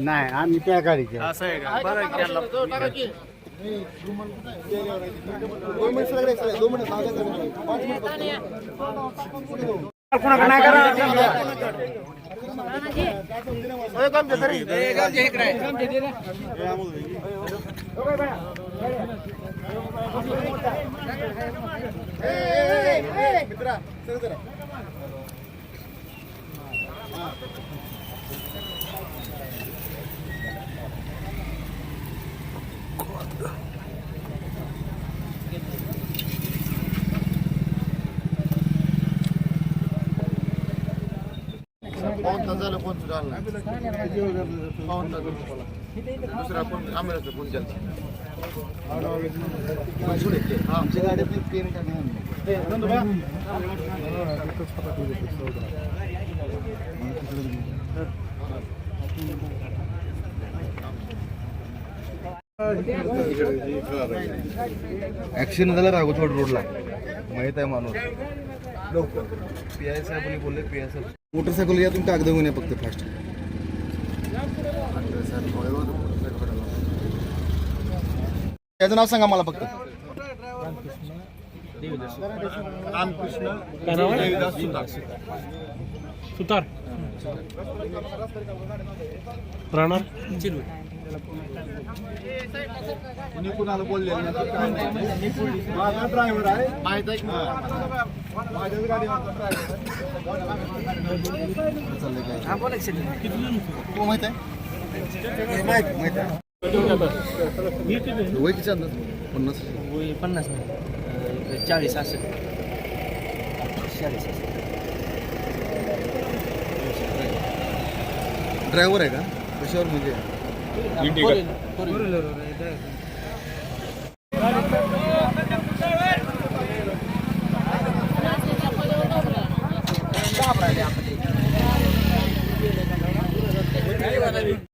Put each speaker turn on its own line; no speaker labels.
नाही आम्ही त्या गाडीचे
असं आहे का? बरं मित्रा सर की त्यांना
पाऊन तास झालं फोन सुद्धा आला नाही. पाऊन तास दुसरा फोन आम्हाला फोन केला आमच्या गाडीत पेन ऍक्सिडेंट झाला राघोचवड रोडला. माहीत आहे माणूस. पी आय साहेब बोलले पी आय साहेब. मोटरसायकल या तुम्ही कागद घेऊन या फक्त फास्ट त्याचं नाव सांगा मला फक्त.
सुतार. राहणार?
कुणी कुणाला बोलले माझा ड्रायव्हर आहे. माहीत आहे? माझ्याच गाडीवरचा. हो, माहीत आहे? माहीत आहे. वय किती अंदाज पन्नास.
पन्नास ચાલીસ હશે ચાલીસ હશે
ड्रायव्हर आहे का कशावर म्हणजे
फोर व्हीलरवर आहे ड्रायव्हर